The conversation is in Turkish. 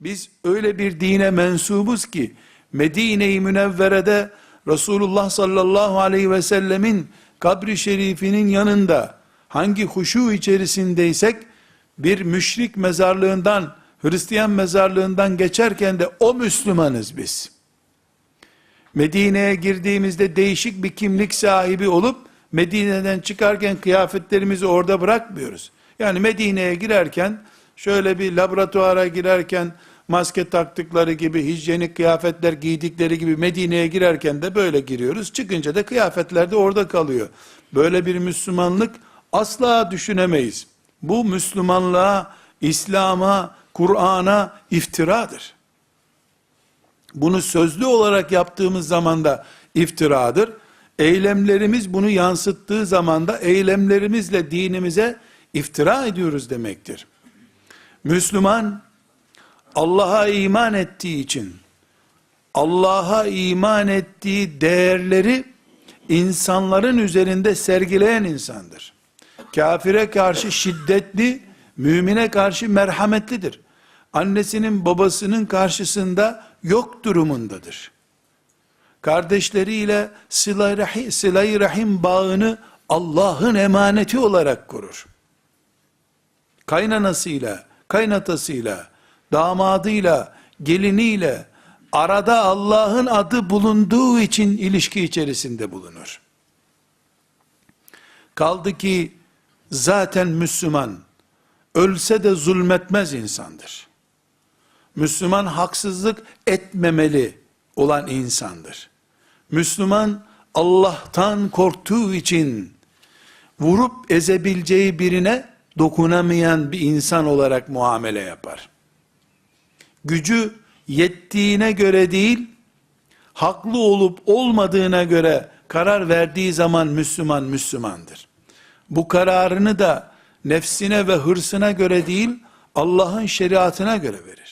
Biz öyle bir dine mensubuz ki Medine-i Münevvere'de Resulullah sallallahu aleyhi ve sellemin kabri şerifinin yanında hangi huşu içerisindeysek bir müşrik mezarlığından Hristiyan mezarlığından geçerken de o Müslümanız biz. Medine'ye girdiğimizde değişik bir kimlik sahibi olup Medine'den çıkarken kıyafetlerimizi orada bırakmıyoruz. Yani Medine'ye girerken şöyle bir laboratuvara girerken maske taktıkları gibi hijyenik kıyafetler giydikleri gibi Medine'ye girerken de böyle giriyoruz. Çıkınca da kıyafetler de orada kalıyor. Böyle bir Müslümanlık asla düşünemeyiz. Bu Müslümanlığa, İslam'a, Kur'an'a iftiradır. Bunu sözlü olarak yaptığımız zaman da iftiradır. Eylemlerimiz bunu yansıttığı zaman da eylemlerimizle dinimize iftira ediyoruz demektir. Müslüman Allah'a iman ettiği için Allah'a iman ettiği değerleri insanların üzerinde sergileyen insandır. Kafire karşı şiddetli, mümine karşı merhametlidir. Annesinin babasının karşısında yok durumundadır. Kardeşleriyle sıla-i rahim, sıla rahim bağını Allah'ın emaneti olarak korur. Kaynanasıyla, kaynatasıyla, damadıyla, geliniyle arada Allah'ın adı bulunduğu için ilişki içerisinde bulunur. Kaldı ki zaten Müslüman ölse de zulmetmez insandır. Müslüman haksızlık etmemeli olan insandır. Müslüman Allah'tan korktuğu için vurup ezebileceği birine dokunamayan bir insan olarak muamele yapar. Gücü yettiğine göre değil, haklı olup olmadığına göre karar verdiği zaman Müslüman Müslümandır. Bu kararını da nefsine ve hırsına göre değil, Allah'ın şeriatına göre verir.